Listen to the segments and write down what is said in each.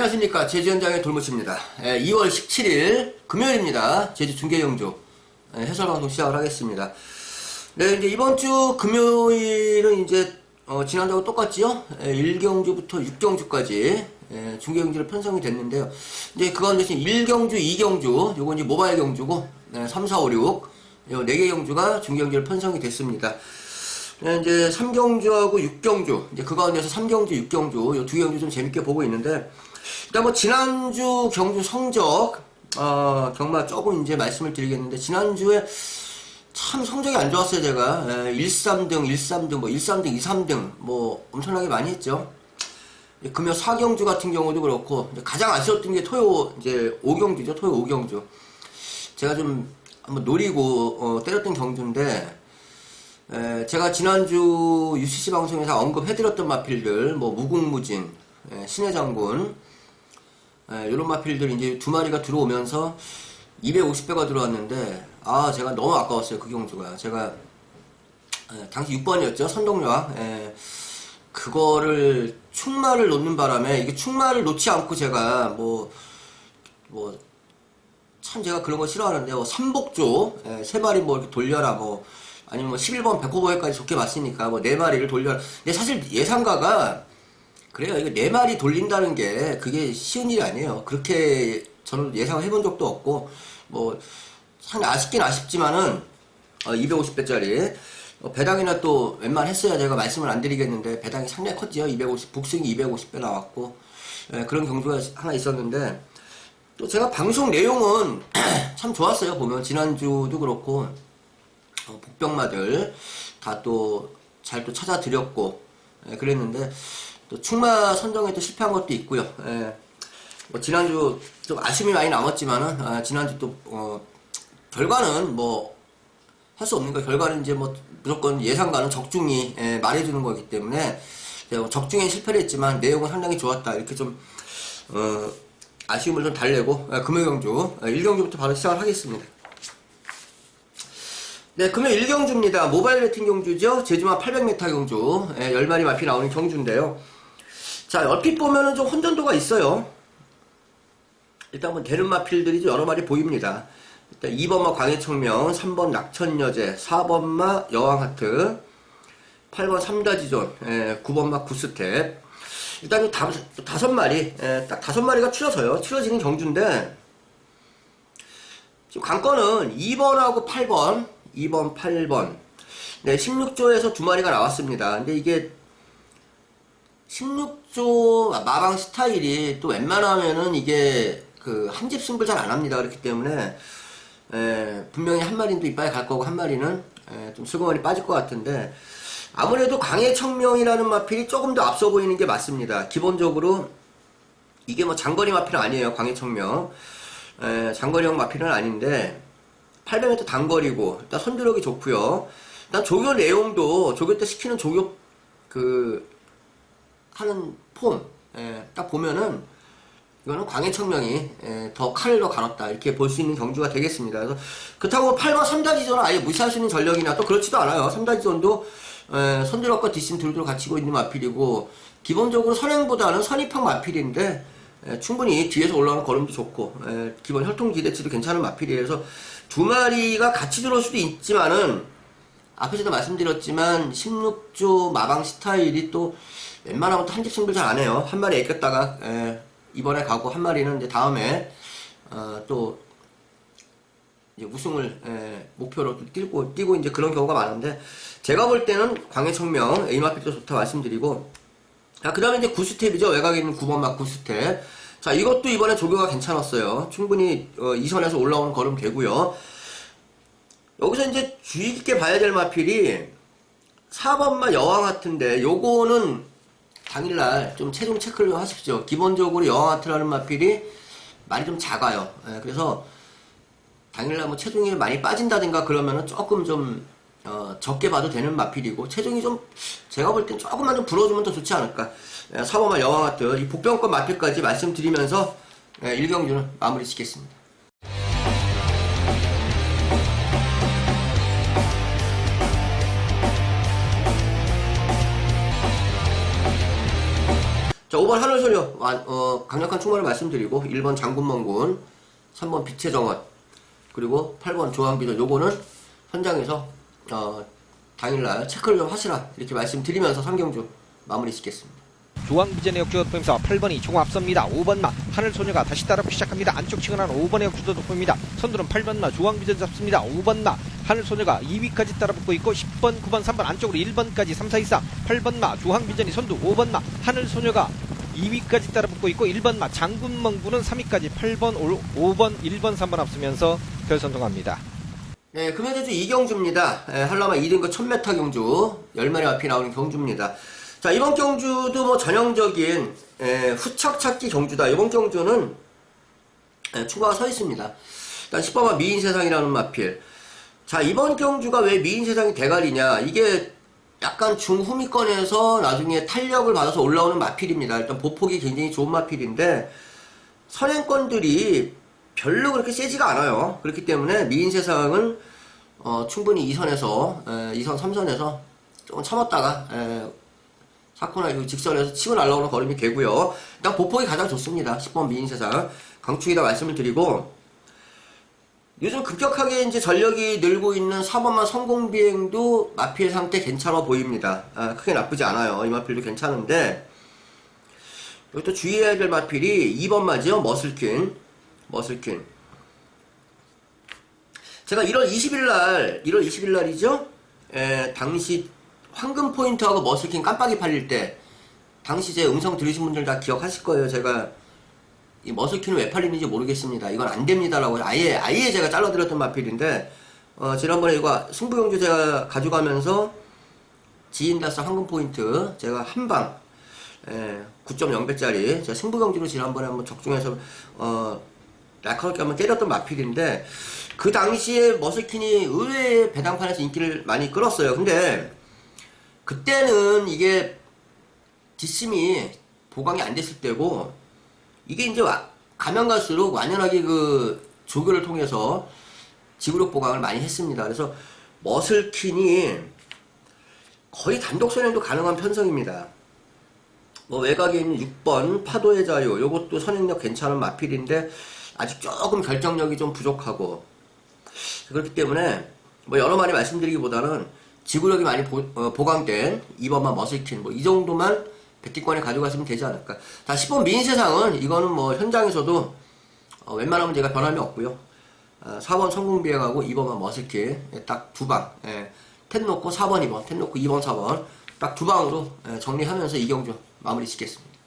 안녕하십니까. 제주 현장의 돌무치입니다. 2월 17일 금요일입니다. 제주 중계영조. 예, 해설방송 시작을 하겠습니다. 네 이제 이번 주 금요일은 이제 어, 지난주와 똑같지요? 1경주부터 6경주까지 예, 중계경주로 편성이 됐는데요. 이제 그 가운데 1경주 2경주 요건 이제 모바일 경주고 3, 4, 5, 6 요 4개 경주가 중계경주로 편성이 됐습니다. 네, 이제 3경주하고 6경주, 이제 그 가운데서 3경주, 6경주, 이두 경주 좀 재밌게 보고 있는데, 일단 뭐 지난주 경주 성적, 어, 경마 조금 이제 말씀을 드리겠는데, 지난주에 참 성적이 안 좋았어요, 제가. 예, 1, 3등, 1, 3등, 뭐 1, 3등, 2, 3등, 뭐 엄청나게 많이 했죠. 금요 4경주 같은 경우도 그렇고, 가장 아쉬웠던 게 토요, 이제 5경주죠, 토요 5경주. 제가 좀 한번 노리고, 어, 때렸던 경주인데, 에, 제가 지난주 UCC 방송에서 언급해드렸던 마필들, 뭐 무궁무진, 에, 신의 장군, 이런 마필들 이제 두 마리가 들어오면서 250배가 들어왔는데, 아 제가 너무 아까웠어요 그 경주가. 제가 에, 당시 6번이었죠 선동요왕. 에, 그거를 충마를 놓는 바람에 이게 충마를 놓지 않고 제가 뭐 뭐 참 제가 그런 거 싫어하는데 뭐 삼복조 에, 세 마리 뭐 이렇게 돌려라 뭐 아니면 뭐 11번 백호보에까지 좋게 봤으니까 뭐 네 마리를 돌려. 근데 사실 예상가가 그래요. 이거 네 마리 돌린다는 게 그게 쉬운 일이 아니에요. 그렇게 저는 예상을 해본 적도 없고 뭐상 아쉽긴 아쉽지만은 어, 250배짜리 어, 배당이나 또 웬만했어야 제가 말씀을 안 드리겠는데 배당이 상당히 컸지요. 250 북승이 250배 나왔고 예, 그런 경주가 하나 있었는데 또 제가 방송 내용은 참 좋았어요. 보면 지난주도 그렇고 어, 복병마들 다 또 잘 또 찾아드렸고 예, 그랬는데 또 충마 선정에 또 실패한 것도 있고요. 예, 뭐 지난주 좀 아쉬움이 많이 남았지만은 아, 지난주 또 어, 결과는 뭐 할 수 없는 거 결과는 이제 뭐 무조건 예상과는 적중이 예, 말해주는 거기 때문에 뭐 적중에 실패를 했지만 내용은 상당히 좋았다 이렇게 좀 어, 아쉬움을 좀 달래고 예, 금요경주 예, 1경주부터 바로 시작을 하겠습니다. 네, 금요 1경주입니다. 모바일 배팅 경주죠. 제주마 800m 경주. 예, 10마리 마피 나오는 경주인데요. 자, 얼핏 보면은 좀 혼전도가 있어요. 일단 뭐 되는 마필들이 좀 여러 마리 보입니다. 일단 2번마 광해청명, 3번 낙천여제, 4번마 여왕하트, 8번 삼다지존, 예, 9번마 구스텝. 일단 이 다, 다섯 마리, 예, 딱 다섯 마리가 추려져요. 추려지는 경주인데, 지금 관건은 2번하고 8번, 2번, 8번. 네, 16조에서 두 마리가 나왔습니다. 근데 이게 16조 마방 스타일이 또 웬만하면은 이게 그 한 집 승부를 잘 안 합니다. 그렇기 때문에 에, 분명히 한 마리는 또 이빨에 갈 거고 한 마리는 에, 좀 슬그머니 빠질 것 같은데 아무래도 강해청명이라는 마필이 조금 더 앞서 보이는 게 맞습니다. 기본적으로 이게 뭐 장거리 마필은 아니에요. 강해청명. 에, 장거리형 마필은 아닌데 800m 단거리고 일단 선두력이 좋고요. 일단 조교 내용도 조교 때 시키는 조교 그 하는 폼, 예, 딱 보면은 이거는 광해청명이 예, 더 칼을 더 갈았다 이렇게 볼 수 있는 경주가 되겠습니다. 그래서 그렇다고 8번 3다 지존을 아예 무시할 수 있는 전력이나 또 그렇지도 않아요. 3다 지존도 예, 선두력과 뒷심 둘둘 갖추고 있는 마필이고 기본적으로 선행보다는 선입형 마필인데 예, 충분히 뒤에서 올라오는 걸음도 좋고 예, 기본 혈통 기대치도 괜찮은 마필이에요. 그래서 두 마리가 같이 들어올 수도 있지만은 앞에서도 말씀드렸지만 16조 마방 스타일이 또 웬만하면 또 한 집 승부를 잘안 해요. 한 마리 애꼈다가 에, 이번에 가고 한 마리는 이제 다음에 어, 또 이제 우승을 에, 목표로 또 뛰고 뛰고 이제 그런 경우가 많은데 제가 볼 때는 광해청명 에이마필도 좋다 말씀드리고 자 그 다음에 이제 구스텝이죠 외곽에 있는 9번 막 구스텝 자 이것도 이번에 조교가 괜찮았어요. 충분히 어, 2선에서 올라오는 걸음 되고요. 여기서 이제 주의 깊게 봐야 될 마필이 4번마 여왕 같은데 요거는 당일날 좀 체중 체크를 하십시오. 기본적으로 여왕 하트라는 마필이 많이 좀 작아요. 예, 그래서 당일날 뭐 체중이 많이 빠진다든가 그러면은 조금 좀 어, 적게 봐도 되는 마필이고 체중이 좀 제가 볼 땐 조금만 좀 불어주면 더 좋지 않을까. 예, 4번마 여왕 하트 이 복병권 마필까지 말씀드리면서 예, 1경주는 마무리 짓겠습니다. 자, 5번 하늘소녀, 완- 어, 강력한 충만을 말씀드리고, 1번 장군멍군, 3번 빛의 정원, 그리고 8번 조항비전, 요거는 현장에서, 어, 당일날 체크를 좀 하시라, 이렇게 말씀드리면서 3경주 마무리 짓겠습니다. 중앙비전의 역주가 돋보이면서 8번이 조금 앞섭니다. 5번마 하늘소녀가 다시 따라붙기 시작합니다. 안쪽 측은 한 5번의 역주도 돋보입니다. 선두는 8번마 중앙비전 잡습니다. 5번마 하늘소녀가 2위까지 따라붙고 있고 10번, 9번, 3번 안쪽으로 1번까지 3, 4, 2, 4 8번마 중앙비전이 선두 5번마 하늘소녀가 2위까지 따라붙고 있고 1번마 장군멍구는 3위까지 8번, 5번, 1번, 3번 앞서면서 결선 통합니다. 네, 금연제주 이경주입니다. 에, 한라마 2등급 1000m 경주, 10마리 앞이 나오는 경주입니다. 자, 이번 경주도 뭐 전형적인 에, 후척 찾기 경주다. 이번 경주는 에, 추가가 서 있습니다. 일단 10번만 미인세상이라는 마필. 자, 이번 경주가 왜 미인세상이 대가리냐. 이게 약간 중후미권에서 나중에 탄력을 받아서 올라오는 마필입니다. 일단 보폭이 굉장히 좋은 마필인데, 선행권들이 별로 그렇게 세지가 않아요. 그렇기 때문에 미인 세상은 어, 충분히 2선에서 2선 3선에서 조금 참았다가 에, 사코나 이 직선에서 치고 날라오는 걸음이 되고요. 일단 보폭이 가장 좋습니다. 10번 미인 세상 강축이다 말씀을 드리고 요즘 급격하게 이제 전력이 늘고 있는 4번만 성공 비행도 마필 상태 괜찮아 보입니다. 아, 크게 나쁘지 않아요. 이 마필도 괜찮은데 여기 또 주의해야 될 마필이 2번 맞이요. 머슬퀸. 머슬퀸. 제가 1월 20일 날, 1월 20일 날이죠? 에, 당시 황금 포인트하고 머슬퀸 깜빡이 팔릴 때, 당시 제 음성 들으신 분들 다 기억하실 거예요. 제가 이 머슬퀸을 왜 팔리는지 모르겠습니다. 이건 안 됩니다라고 아예, 아예 제가 잘라드렸던 마필인데, 어, 지난번에 이거 승부용주 제가 가져가면서 지인다스 황금 포인트 제가 한방 예, 9.0배짜리 제가 승부경주로 지난번에 한번 적중해서 어, 날카롭게 한번 때렸던 마필인데 그 당시에 머슬킨이 의외의 배당판에서 인기를 많이 끌었어요. 근데 그때는 이게 뒷심이 보강이 안 됐을 때고 이게 이제 와- 가면 갈수록 완연하게 그 조교를 통해서 지구력 보강을 많이 했습니다. 그래서 머슬킨이 거의 단독 선행도 가능한 편성입니다. 뭐 외곽에 있는 6번 파도의 자유 요것도 선행력 괜찮은 마필인데 아직 조금 결정력이 좀 부족하고. 그렇기 때문에 뭐 여러 마리 말씀드리기보다는 지구력이 많이 보, 강된 2번만 머슬킨 뭐 이 정도만 백기권에 가져갔으면 되지 않을까. 자 10번 미인세상은 이거는 뭐 현장에서도 어, 웬만하면 제가 변함이 없고요. 어, 4번 성공비행하고 2번만 머슬킨 예, 딱 두 방 예, 텐 놓고 4번 2번 텐 놓고 2번 4번 딱 두 방으로 예, 정리하면서 이경주 마무리 짓겠습니다.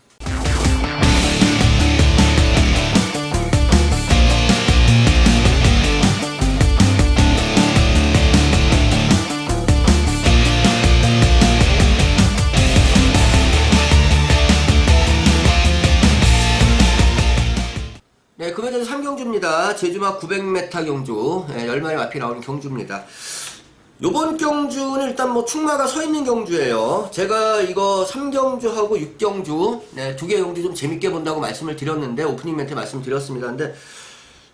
경주입니다. 제주마 900m 경주. 예, 10마리 앞이 나오는 경주입니다. 요번 경주는 일단 뭐 충마가 서 있는 경주예요. 제가 이거 3경주하고 6경주, 네, 두개 경주 좀 재밌게 본다고 말씀을 드렸는데, 오프닝 멘트 말씀드렸습니다. 근데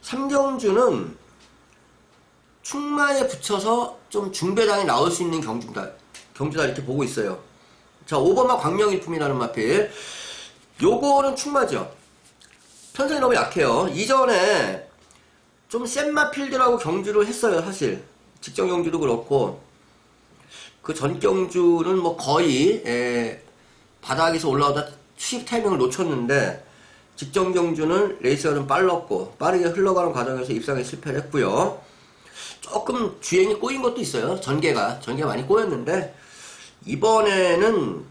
3경주는 충마에 붙여서 좀 중배당이 나올 수 있는 경주다. 경주다 이렇게 보고 있어요. 자, 5번마 광명일품이라는 마필. 요거는 충마죠. 편성이 너무 약해요. 이전에 좀 센 마필들하고 경주를 했어요, 사실. 직전 경주도 그렇고, 그 전 경주는 뭐 거의, 에, 바닥에서 올라오다 수익 타이밍을 놓쳤는데, 직전 경주는 레이스가 좀 빨랐고, 빠르게 흘러가는 과정에서 입상에 실패를 했고요. 조금 주행이 꼬인 것도 있어요. 전개가. 전개가 많이 꼬였는데, 이번에는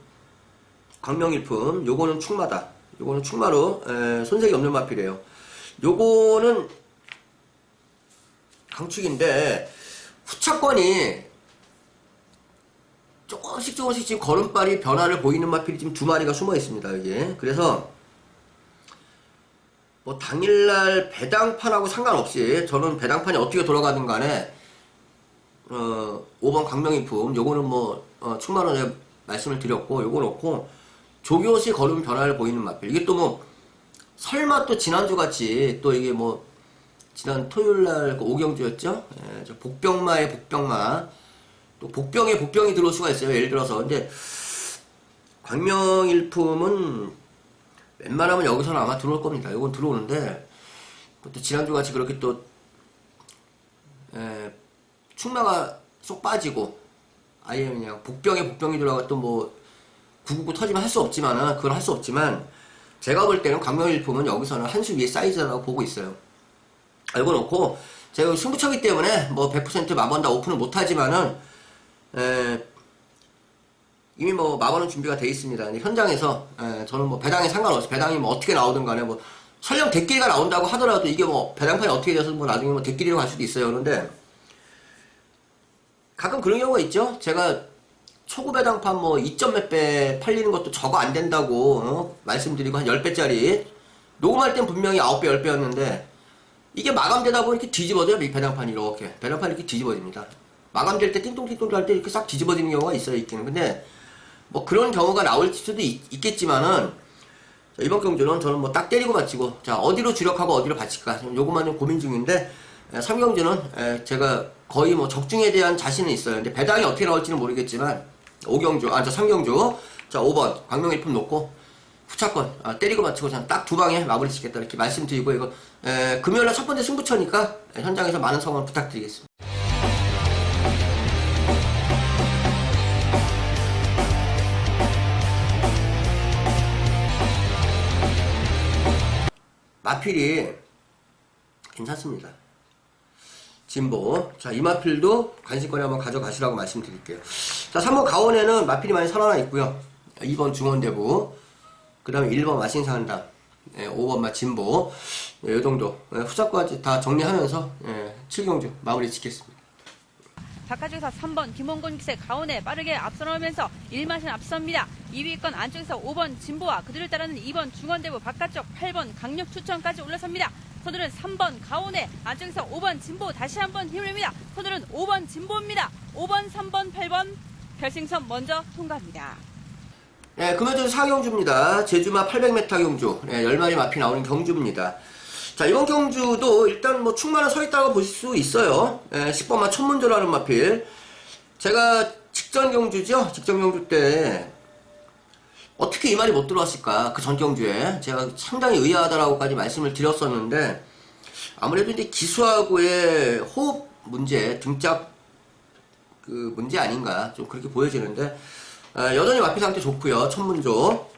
광명일품, 요거는 충마다. 요거는 충마로, 에, 손색이 없는 마필이에요. 요거는 강축인데, 후차권이 조금씩 조금씩 지금 걸음발이 변화를 보이는 마필이 지금 두 마리가 숨어 있습니다, 여기. 그래서, 뭐, 당일날 배당판하고 상관없이, 저는 배당판이 어떻게 돌아가든 간에, 어, 5번 강명인품, 요거는 뭐, 어, 제가 말씀을 드렸고, 요거 놓고, 조교시 걸음 변화를 보이는 마필. 이게 또 뭐, 설마 또 지난주 같이, 또 이게 뭐, 지난 토요일 날 그 오경주였죠? 예, 저 복병마의 복병마. 또 복병에 복병이 들어올 수가 있어요. 예를 들어서. 근데, 광명일품은 웬만하면 여기서는 아마 들어올 겁니다. 이건 들어오는데 또 지난주 같이 그렇게 또 에, 충마가 쏙 빠지고 아예 그냥 복병에 복병이 들어가 또뭐 구구구 터지면 할 수 없지만은 그건 할 수 없지만 제가 볼 때는 광명일품은 여기서는 한 수 위에 사이즈라고 보고 있어요. 알고 놓고 제가 승부처기 때문에 뭐 100% 마번 다 오픈을 못하지만은 에, 이미 뭐 마번은 준비가 돼 있습니다. 현장에서 에, 저는 뭐 배당에 상관없이 배당이 뭐 어떻게 나오든 간에 뭐 설령 대끼리가 나온다고 하더라도 이게 뭐 배당판이 어떻게 돼서 뭐 나중에 뭐 대끼리로 갈 수도 있어요. 그런데 가끔 그런 경우가 있죠. 제가 초구 배당판 뭐 2점 몇 배 팔리는 것도 저거 안 된다고 어? 말씀드리고 한 10배짜리. 녹음할 땐 분명히 9배 10배였는데 이게 마감되다 보니 이렇게 뒤집어져요 이 배당판이 이렇게. 배당판이 이렇게 뒤집어집니다. 마감될 때 띵동띵동 할 때 이렇게 싹 뒤집어지는 경우가 있어요 있기는. 근데 뭐 그런 경우가 나올 수도 있, 겠지만은 이번 경주는 저는 뭐 딱 때리고 바치고 자 어디로 주력하고 어디로 바칠까 요것만 좀 고민 중인데 에, 3경주는 에, 제가 거의 뭐 적중에 대한 자신은 있어요. 근데 배당이 어떻게 나올지는 모르겠지만 5경주 아저 3경주 자 5번 광명일품 놓고 후차권 아, 때리고 맞추고 딱두 방에 마무리 짓겠다 이렇게 말씀드리고 이거 에, 금요일날 첫 번째 승부처니까 에, 현장에서 많은 성원 부탁드리겠습니다. 마필이 괜찮습니다. 진보. 자, 이 마필도 관심권에 한번 가져가시라고 말씀드릴게요. 자, 3번 가원에는 마필이 많이 살아나 있고요. 2번 중원대부. 그 다음에 1번 마신사한다. 예, 5번 마 진보. 예, 이 정도. 예, 후자까지 다 정리하면서, 예, 7경주 마무리 짓겠습니다. 바깥쪽에서 3번 김원곤 기세 가운데 빠르게 앞서 나오면서 1마신 앞섭니다. 2위권 안쪽에서 5번 진보와 그들을 따르는 2번 중원대부 바깥쪽 8번 강력 추천까지 올라섭니다. 선두는 3번 가온에 안쪽에서 5번 진보 다시 한번 힘을 냅니다. 선두는 5번 진보입니다. 5번, 3번, 8번 결승선 먼저 통과합니다. 예, 금요일은 4경주입니다. 제주마 800m 경주. 예, 10마리 마피 나오는 경주입니다. 자, 이번 경주도 일단 뭐 충만은 서 있다고 보실 수 있어요. 예, 10번마 천문조라는 마필. 제가 직전 경주죠? 직전 경주 때 어떻게 이 말이 못 들어왔을까? 그 전 경주에. 제가 상당히 의아하다라고까지 말씀을 드렸었는데 아무래도 이제 기수하고의 호흡 문제, 등짝 그 문제 아닌가 좀 그렇게 보여지는데 아, 여전히 마피 상태 좋고요. 천문조.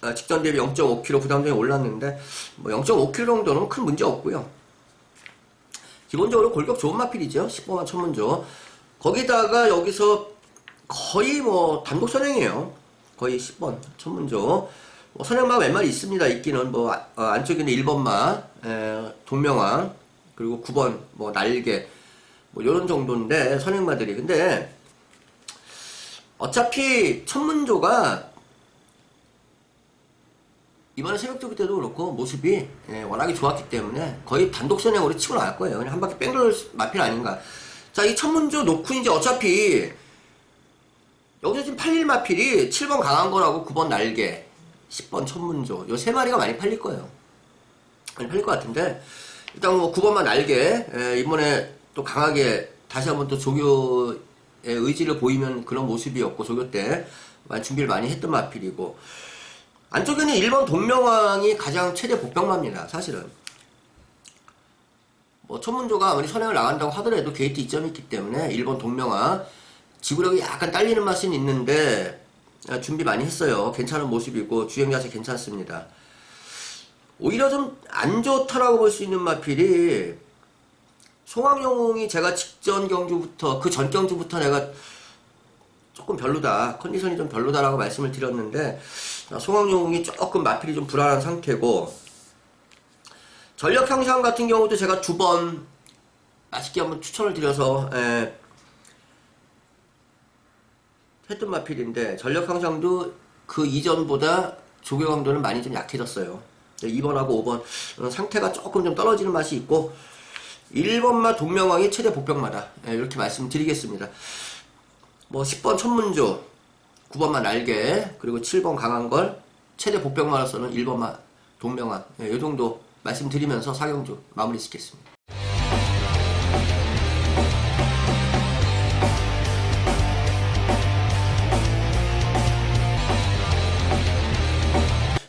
아, 직전 대비 0.5kg 부담점이 올랐는데 뭐 0.5kg 정도는 큰 문제 없고요. 기본적으로 골격 좋은 마필이죠. 10번만 천문조. 거기다가 여기서 거의 뭐 단독 선행이에요 거의 10번 천문조 뭐몇 마리 있습니다 있기는 뭐 아- 어, 안쪽에는 1번마 에, 동명왕 그리고 9번 뭐 날개 뭐 요런 정도인데 선행마들이 근데 어차피 천문조가 이번에 새벽조기 때도 그렇고 모습이 예, 워낙에 좋았기 때문에 거의 단독 선행으로 치고 나갈 거예요. 그냥 한 바퀴 뺑돌 마필 아닌가. 자, 이 천문조 놓고 이제 어차피 여기서 지금 팔릴 마필이 7번 강한 거라고 9번 날개, 10번 천문조 요 세 마리가 많이 팔릴 거예요. 많이 팔릴 것 같은데 일단 뭐 9번만 날개 예, 이번에 또 강하게 다시 한번 또 조교의 의지를 보이면 그런 모습이었고 조교 때 준비를 많이 했던 마필이고 안쪽에는 1번 동명왕이 가장 최대 복병마입니다 사실은 뭐 천문조가 아무리 선행을 나간다고 하더라도 게이트 이점이 있기 때문에 1번 동명왕 지구력이 약간 딸리는 맛은 있는데 아, 준비 많이 했어요. 괜찮은 모습이고 주행 자세 괜찮습니다. 오히려 좀 안 좋다라고 볼 수 있는 마필이 송황용이 제가 직전 경주부터 그 전 경주부터 내가 조금 별로다 컨디션이 좀 별로다라고 말씀을 드렸는데 아, 송황용이 조금 마필이 좀 불안한 상태고 전력 향상 같은 경우도 제가 두 번 맛있게 한번 추천을 드려서 에, 했던 마필인데 전력 향상도 그 이전보다 조교 강도는 많이 좀 약해졌어요. 2번하고 5번 어, 상태가 조금 좀 떨어지는 맛이 있고 1번마 동명왕이 최대 복병마다 예, 이렇게 말씀드리겠습니다. 뭐 10번 천문조 9번마 날개 그리고 7번 강한걸 최대 복병마로서는 1번마 동명왕 예, 이 정도 말씀드리면서 사경주 마무리 짓겠습니다.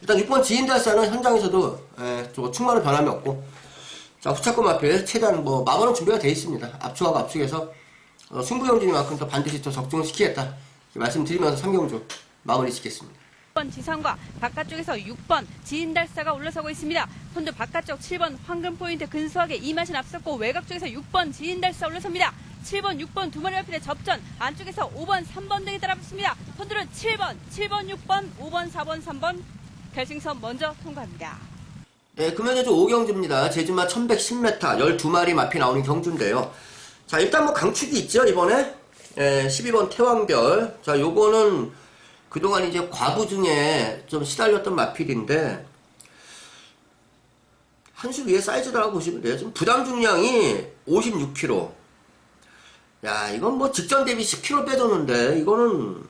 일단 6번 지인달사는 현장에서도 에, 저 충만한 변함이 없고 자 후차권 마필 최대한 뭐 마번은 준비가 되어 있습니다. 압축하고 압축해서 어, 승부경주니만큼 더 반드시 더 적중을 시키겠다 이렇게 말씀드리면서 3경주 마무리 짓겠습니다. 6번 지상과 바깥쪽에서 6번 지인달사가 올라서고 있습니다. 선두 바깥쪽 7번 황금포인트 근소하게 이맛이 앞섰고 외곽 쪽에서 6번 지인달사 올라섭니다. 7번, 6번 두 마리 마필의 접전 안쪽에서 5번, 3번 등이 따라붙습니다. 선두는 7번, 7번, 6번, 5번, 4번, 3번 결승선 먼저 통과합니다. 네, 금연제주 5경주입니다. 제주마 1110m 12마리 마피 나오는 경주인데요. 자, 일단 뭐 강축이 있죠, 이번에. 예, 12번 태왕별. 자, 요거는 그동안 이제 과부 중에 좀 시달렸던 마필인데, 한 수 위에 사이즈라고 보시면 돼요. 지금 부담 중량이 56kg. 야, 이건 뭐 직전 대비 10kg 빼줬는데, 이거는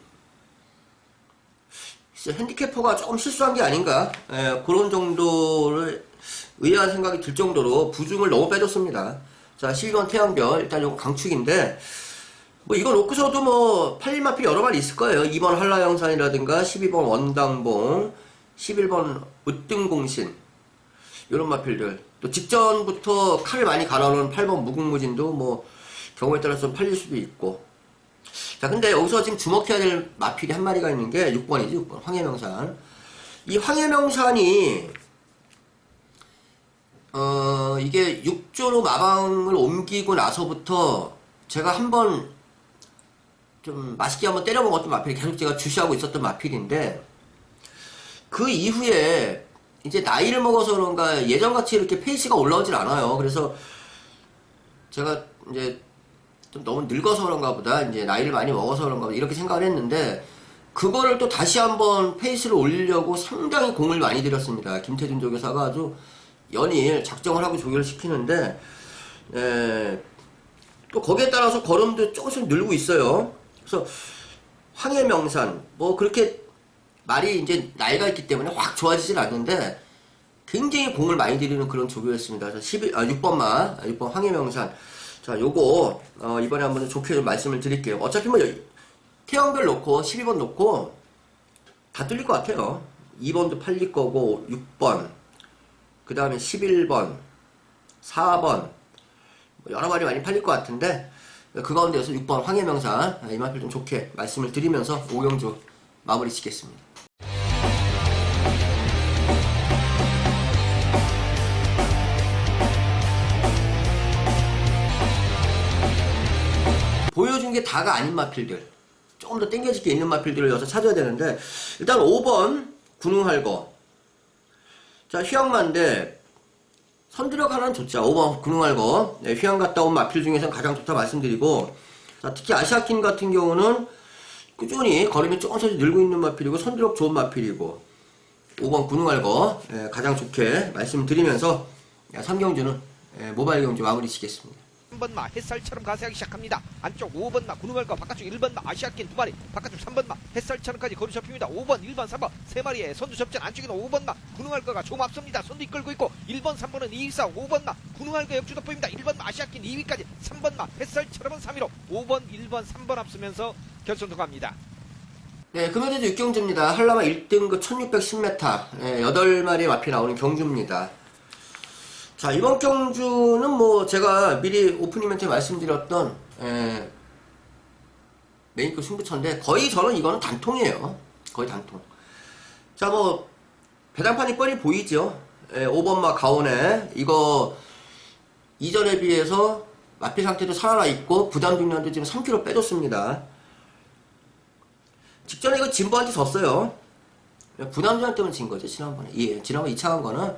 핸디캐퍼가 조금 실수한 게 아닌가 예, 그런 정도를 의아한 생각이 들 정도로 부중을 너무 빼줬습니다. 자 12번 태양별 일단 이거 강축인데 뭐 이거 놓고서도 뭐 팔림마필 여러 마리 있을 거예요. 2번 한라영산이라든가 12번 원당봉 11번 으뜸공신 이런 마필들 또 직전부터 칼을 많이 갈아놓은 8번 무궁무진도 뭐 경우에 따라서 좀 팔릴 수도 있고 자, 근데 여기서 지금 주목해야 될 마필이 한 마리가 있는 게 6번이지, 6번. 황해명산. 이 황해명산이, 어, 이게 6조로 마방을 옮기고 나서부터 제가 한번 좀 맛있게 한번 때려 먹었던 마필이 계속 제가 주시하고 있었던 마필인데, 그 이후에 이제 나이를 먹어서 그런가 예전같이 이렇게 페이스가 올라오질 않아요. 그래서 제가 이제 좀 너무 늙어서 그런가 보다 이제 나이를 많이 먹어서 그런가 보다 이렇게 생각을 했는데 그거를 또 다시 한번 페이스를 올리려고 상당히 공을 많이 들였습니다. 김태준 조교사가 아주 연일 작정을 하고 조교를 시키는데 에, 또 거기에 따라서 걸음도 조금씩 늘고 있어요. 그래서 황해명산 뭐 그렇게 말이 이제 나이가 있기 때문에 확 좋아지질 않는데 굉장히 공을 많이 들이는 그런 조교였습니다. 그래서 11, 아, 6번만, 6번 황해명산. 자, 요거, 어, 이번에 한번 좀 좋게 좀 말씀을 드릴게요. 어차피 뭐, 태형별 놓고, 12번 놓고, 다 뚫릴 것 같아요. 2번도 팔릴 거고, 6번, 그 다음에 11번, 4번, 뭐 여러 마리 많이 팔릴 것 같은데, 그 가운데에서 6번 황해명산, 아, 이만큼 좀 좋게 말씀을 드리면서 오경주 마무리 짓겠습니다. 보여준 게 다가 아닌 마필들. 조금 더 땡겨질 게 있는 마필들을 여기서 찾아야 되는데 일단 5번 군웅할거. 자 휘황만데 선두력 하나는 좋죠. 5번 군웅할거. 네, 휘황 갔다 온 마필 중에서는 가장 좋다 말씀드리고. 자 특히 아시아킨 같은 경우는 꾸준히 걸음이 조금씩 늘고 있는 마필이고 선두력 좋은 마필이고. 5번 군웅할거 예, 가장 좋게 말씀드리면서 야, 삼경주는 예, 모바일 경주 마무리 짓겠습니다 3번마 햇살처럼 가세하기 시작합니다. 안쪽 5번마 구능할과 바깥쪽 1번마 아시아킨 두 마리 바깥쪽 3번마 햇살처럼까지 거리 접힙니다. 5번 1번 3번 세 마리의 선두 접전 안쪽에는 5번마 구능할거가 조금 앞섭니다. 선두 이끌고 있고 1번 3번은 2위 싸움 5번마 구능할거 역주도 보입니다. 1번마 아시아킨 2위까지 3번마 햇살처럼은 3위로 5번 1번 3번 앞서면서 결선 통과합니다. 네, 금요제주 6경주입니다. 한라마 1등급 1610m, 예, 8마리 마피 나오는 경주입니다. 자, 이번 경주는 뭐, 제가 미리 오프닝 이벤트에 말씀드렸던, 예, 메인급 승부처인데, 거의 저는 이거는 단통이에요. 거의 단통. 자, 뭐, 배당판이 뻔히 보이죠? 예, 5번마 가온에, 이거, 이전에 비해서 마피 상태도 살아나 있고, 부담 중량도 지금 3kg 빼줬습니다. 직전에 이거 진보한테 졌어요. 부담장 때문에 진 거죠, 지난번에. 예, 지난번 2차 간 거는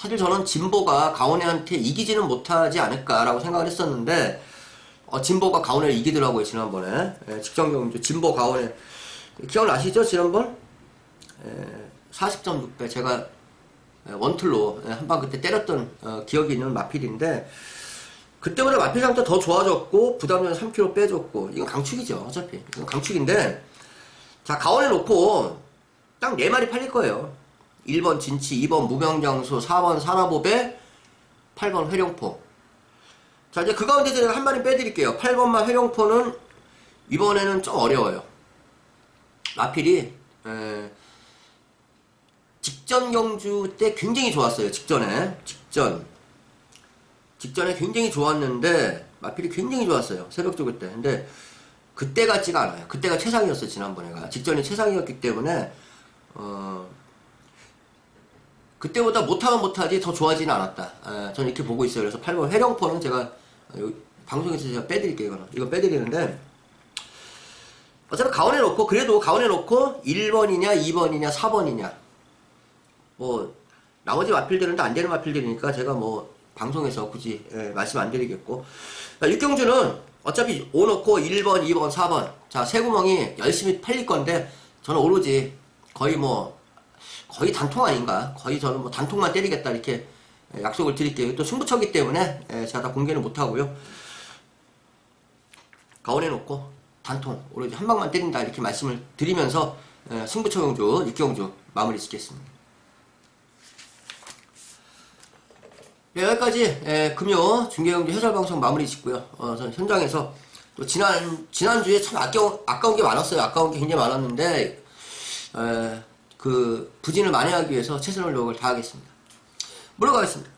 사실 저는 진보가 가온애한테 이기지는 못하지 않을까라고 생각을 했었는데, 어, 진보가 가온애를 이기더라고요, 지난번에. 예, 직전 경주, 진보 가온애. 기억나시죠, 지난번? 예, 40점 6배. 제가 예, 원툴로 예, 한방 그때 때렸던 어, 기억이 있는 마필인데, 그때보다 마필 상태 더 좋아졌고, 부담량 3kg 빼줬고, 이건 강축이죠, 어차피. 이건 강축인데, 자, 가온에 놓고 딱 4마리 팔릴 거예요. 1번 진치, 2번 무병장수, 4번 산화보배, 8번 회룡포. 자, 이제 그 가운데 제가 한 마리 빼드릴게요. 8번만 회룡포는 이번에는 좀 어려워요. 마필이, 에, 직전 경주 때 굉장히 좋았어요. 직전에. 직전. 직전에 굉장히 좋았는데, 마필이 굉장히 좋았어요. 새벽 쪽을 때. 근데, 그때 같지가 않아요. 그때가 최상이었어요. 지난번에가. 직전이 최상이었기 때문에, 어, 그때보다 못하면 못하지 더 좋아지는 않았다. 에, 저는 이렇게 보고 있어요. 그래서 8번 회령포는 제가, 방송에서 제가 빼드릴게요. 이거는. 이건 빼드리는데, 어차피 가운데 놓고, 그래도 가운데 놓고, 1번이냐, 2번이냐, 4번이냐. 뭐, 나머지 마필들은 다안 되는 마필들이니까 제가 뭐, 방송에서 굳이, 예, 말씀 안 드리겠고. 자, 육경주는 어차피 5 놓고 1번, 2번, 4번. 자, 세 구멍이 열심히 팔릴 건데, 저는 오로지 거의 뭐, 거의 단통 아닌가. 거의 저는 뭐 단통만 때리겠다. 이렇게 예, 약속을 드릴게요. 또 승부처기 때문에, 예, 제가 다 공개는 못하고요. 가온에 놓고 단통 오로지 한 방만 때린다 이렇게 말씀을 드리면서 에, 승부처 경주 육경주 마무리 짓겠습니다. 네, 여기까지 에, 금요 중계경주 해설 방송 마무리 짓고요. 어, 현장에서 또 지난 지난주에 참 아까운 아까운 게 많았어요. 아까운 게 굉장히 많았는데 에, 그 부진을 만회하기 위해서 최선의 노력을 다하겠습니다. 물러가겠습니다.